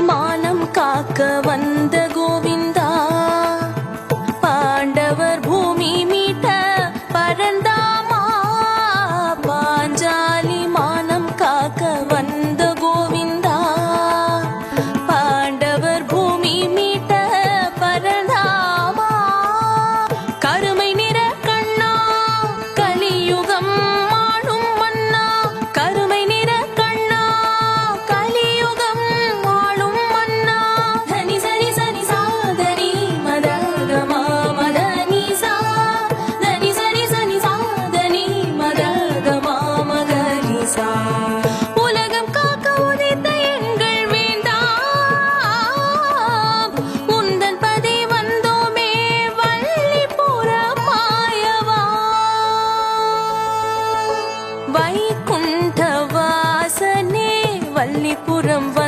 மானம் காக்க வந்த கோவிந்த் వైకుంఠ వాసనే వల్లిపురం వ